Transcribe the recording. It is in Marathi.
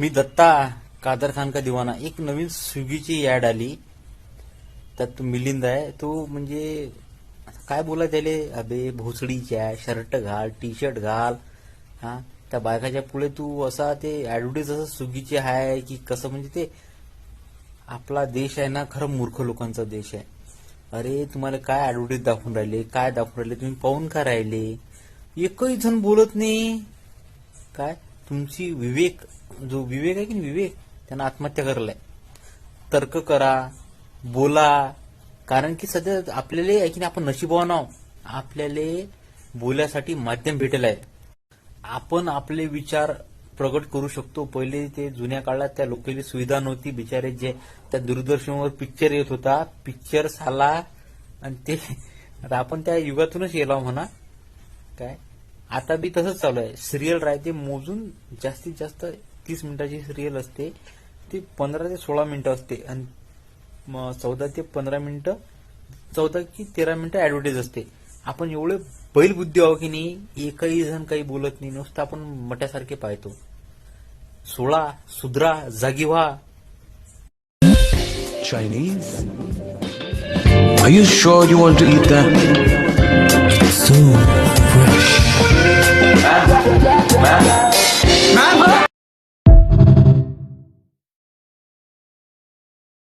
मी दत्ता कादर खान का दिवाना. एक नवीन स्विगीची ऍड आली. त्यात मिलिंद आहे. तो म्हणजे काय बोला त्याले? अबे भोसडीच्या शर्ट घाल टी शर्ट घाल. हा? त्या बायकाच्या पुढे तू असा ते ऍडव्हर्टीज असं स्विगीचे आहे की कसं? म्हणजे ते आपला देश आहे ना खरं मूर्ख लोकांचा देश आहे. अरे तुम्हाला काय ऍडव्हर्टीज दाखवून राहिले? काय दाखवून राहिले? तुम्ही पाहून का राहिले? एकही जण बोलत नाही. काय? तुमची विवेक जो विवेक आहे की विवेक त्यानं आत्महत्या करलाय. तर्क करा बोला. कारण की सध्या आपल्याला आहे की आपण नशिबवान आहोत. आपल्याला बोलायसाठी माध्यम भेटेल आहे. आपण आपले विचार प्रगट करू शकतो. पहिले ते जुन्या काळात त्या लोकांची सुविधा नव्हती. बिचारे जे त्या दूरदर्शनवर पिक्चर येत होता पिक्चर साला आणि ते आता आपण त्या युगातूनच गेलो म्हणा. काय? आता बी तसंच चालू आहे. सिरियल राहते मोजून जास्तीत जास्त तीस मिनिटाची सिरियल असते. ती पंधरा ते सोळा मिनिटं असते. आणि चौदा ते पंधरा मिनिटं चौदा की तेरा मिनिटं ऍडव्हर्टाईज असते. आपण एवढे बैलबुद्धी आहो की नाही एकही जण काही बोलत नाही. नुसतं आपण मट्यासारखे पाहतो. सोळा सुधरा जागी व्हा Chinese? Are you sure you want to eat that? Soon.